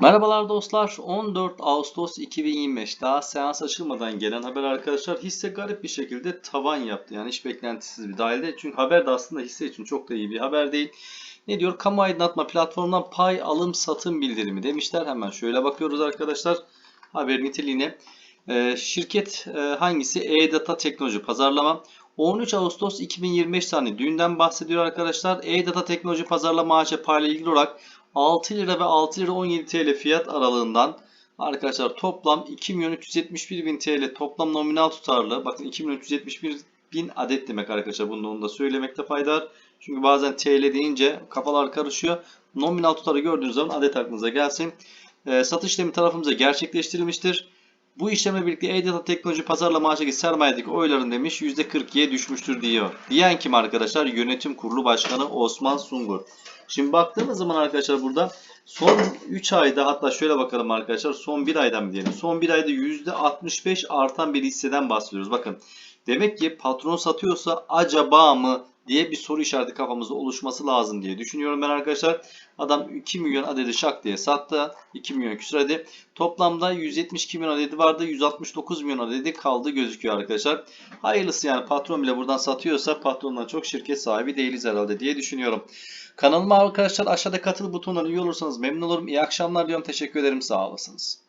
Merhabalar dostlar. 14 Ağustos 2025 daha seans açılmadan gelen haber arkadaşlar hisse garip bir şekilde tavan yaptı. Yani hiç beklentisiz bir dahilde. Çünkü haber de aslında hisse için çok da iyi bir haber değil. Ne diyor? Kamu aydınlatma platformundan pay alım satım bildirimi demişler. Hemen şöyle bakıyoruz arkadaşlar. Haber niteliğine. Ee, şirket e, hangisi? E-Data Teknoloji Pazarlama. 13 Ağustos 2025 tane düğünden bahsediyor arkadaşlar. E-Data Teknoloji Pazarlama AŞ payla ilgili olarak 6 lira ve 6 lira 17 TL fiyat aralığından arkadaşlar toplam 2 milyon 371 bin TL toplam nominal tutarlı. Bakın 2 milyon 371 bin adet demek arkadaşlar. Bunu onu da söylemekte fayda var. Çünkü bazen TL deyince kafalar karışıyor. Nominal tutarı gördüğünüz zaman adet aklınıza gelsin. Ee, satış işlemi tarafımıza gerçekleştirilmiştir. Bu işlemle birlikte E-Data Teknoloji Pazarlama AŞ'deki sermayedeki oyların demiş %42'ye düşmüştür diyor. Diyen kim arkadaşlar? Yönetim Kurulu Başkanı Osman Sungur. Şimdi baktığımız zaman arkadaşlar burada son 3 ayda hatta şöyle bakalım arkadaşlar son 1 aydan diyelim. Son 1 ayda %65 artan bir hisseden bahsediyoruz. Bakın demek ki patron satıyorsa acaba mı diye bir soru işareti kafamızda oluşması lazım diye düşünüyorum ben arkadaşlar. Adam 2 milyon adedi şak diye sattı. 2 milyon küsur adedi. Toplamda 172 milyon adedi vardı. 169 milyon adedi kaldı gözüküyor arkadaşlar. Hayırlısı yani patron bile buradan satıyorsa patrondan çok şirket sahibi değiliz herhalde diye düşünüyorum. Kanalıma arkadaşlar aşağıda katıl butonlarına üye olursanız memnun olurum. İyi akşamlar diyorum. Teşekkür ederim. Sağ olasınız.